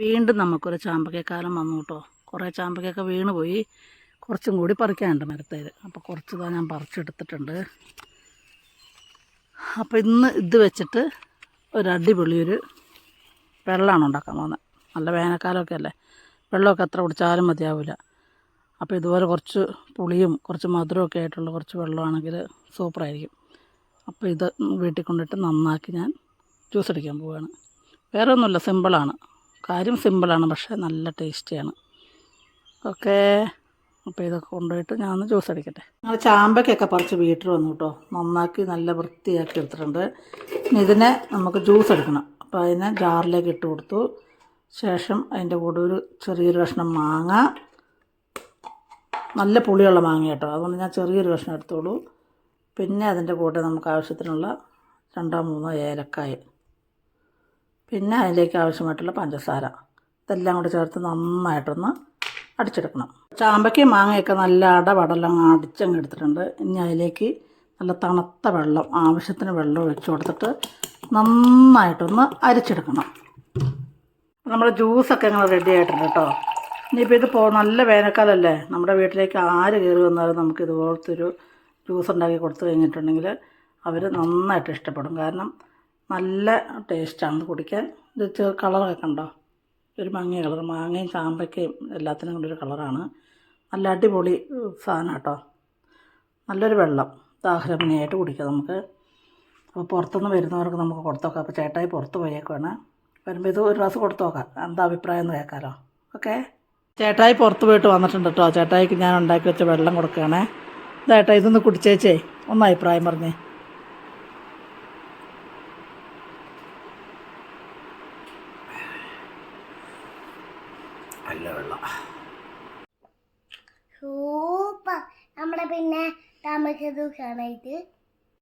വീണ്ടും നമുക്കൊരു ചാമ്പക്കക്കാലം വന്നു കേട്ടോ കുറേ ചാമ്പക്കയൊക്കെ വീണ് പോയി. കുറച്ചും കൂടി പറിക്കാനുണ്ട് മരത്തേൽ അപ്പോൾ കുറച്ച് ഇതാ ഞാൻ പറിച്ചെടുത്തിട്ടുണ്ട്. അപ്പോൾ ഇന്ന് ഇത് വെച്ചിട്ട് ഒരു അടിപൊളി ഒരു വെള്ളമാണ് ഉണ്ടാക്കാൻ പോകുന്നത്. നല്ല വേനൽക്കാലമൊക്കെ അല്ലേ? വെള്ളമൊക്കെ എത്ര കുടിച്ചാലും മതിയാവില്ല അപ്പോൾ ഇതുപോലെ കുറച്ച് പുളിയും കുറച്ച് മധുരമൊക്കെ ആയിട്ടുള്ള കുറച്ച് വെള്ളമാണെങ്കിൽ സൂപ്പറായിരിക്കും. അപ്പോൾ ഇത് വീട്ടിൽ കൊണ്ടിട്ട് നന്നാക്കി ഞാൻ ജ്യൂസ് അടിക്കാൻ പോവുകയാണ്. വേറെ ഒന്നുമില്ല സിമ്പിളാണ്. കാര്യം സിമ്പിളാണ് പക്ഷേ നല്ല ടേസ്റ്റിയാണ്. ഓക്കേ. അപ്പോൾ ഇതൊക്കെ കൊണ്ടുപോയിട്ട് ഞാനൊന്ന് ജ്യൂസ് അടിക്കട്ടെ. ഞങ്ങൾ ചാമ്പയ്ക്കൊക്കെ പറിച്ച് വീട്ടിൽ വന്നു കേട്ടോ. നന്നാക്കി നല്ല വൃത്തിയാക്കി എടുത്തിട്ടുണ്ട്. ഇതിനെ നമുക്ക് ജ്യൂസ് എടുക്കണം. അപ്പോൾ അതിനെ ജാറിലേക്ക് ഇട്ട് കൊടുത്തു. ശേഷം അതിന്റെ കൂടെ ഒരു ചെറിയൊരു കഷ്ണം മാങ്ങ. നല്ല പുളിയുള്ള മാങ്ങ കേട്ടോ. അതുകൊണ്ട് ഞാൻ ചെറിയൊരു കഷ്ണം എടുത്തോളൂ. പിന്നെ അതിന്റെ കൂടെ നമുക്ക് ആവശ്യത്തിനുള്ള രണ്ടോ മൂന്നോ ഏലക്കായ. പിന്നെ അതിലേക്ക് ആവശ്യമായിട്ടുള്ള പഞ്ചസാര. ഇതെല്ലാം കൂടി ചേർത്ത് നന്നായിട്ടൊന്ന് അടിച്ചെടുക്കണം. ചാമ്പയ്ക്ക് മാങ്ങയൊക്കെ നല്ല അടവടലം അടിച്ചങ്ങ് എടുത്തിട്ടുണ്ട്. ഇനി അതിലേക്ക് നല്ല തണുത്ത വെള്ളം ആവശ്യത്തിന് വെള്ളം ഒഴിച്ചു കൊടുത്തിട്ട് നന്നായിട്ടൊന്ന് അരിച്ചെടുക്കണം. നമ്മുടെ ജ്യൂസൊക്കെ ഞങ്ങൾ റെഡി ആയിട്ടുണ്ട് കേട്ടോ. ഇനിയിപ്പോൾ ഇത് പോ നല്ല വേനൽക്കാലമല്ലേ നമ്മുടെ വീട്ടിലേക്ക് ആര് കയറി വന്നാലും നമുക്ക് ഇതുപോലത്തെ ഒരു ജ്യൂസ് ഉണ്ടാക്കി കൊടുത്തു കഴിഞ്ഞിട്ടുണ്ടെങ്കിൽ അവർ നന്നായിട്ട് ഇഷ്ടപ്പെടും. കാരണം നല്ല ടേസ്റ്റാണ് കുടിക്കാൻ. ഇത് കളറൊക്കെ കണ്ടോ? ഒരു മങ്ങിയ കളർ മാങ്ങയും ചാമ്പയ്ക്കയും എല്ലാത്തിനും കൂടി ഒരു കളറാണ്. നല്ല അടിപൊളി സാധനം കേട്ടോ നല്ലൊരു വെള്ളം. ദാഹരമണിയായിട്ട് കുടിക്കാം നമുക്ക്. അപ്പോൾ പുറത്തുനിന്ന് വരുന്നവർക്ക് നമുക്ക് കൊടുത്തു നോക്കാം അപ്പോൾ ചേട്ടായി പുറത്ത് പോയേക്കുവാണ്. വരുമ്പോൾ ഇത് ഒരു ഗ്ലാസ് കൊടുത്തു നോക്കാം. എന്താ അഭിപ്രായം എന്ന് കേൾക്കാമല്ലോ ഓക്കെ? ചേട്ടായി പുറത്ത് പോയിട്ട് വന്നിട്ടുണ്ട് കേട്ടോ ചേട്ടായിക്ക് ഞാൻ ഉണ്ടാക്കി വെച്ച വെള്ളം കൊടുക്കുകയാണേ. ഇതേട്ടാ ഇതൊന്ന് കുടിച്ചേച്ചേ. ഒന്ന് അഭിപ്രായം പറഞ്ഞേ. നല്ല വെള്ളം. സൂപ്പർ. നമ്മുടെ പിന്നെ താമസ ദിവസമായിട്ട്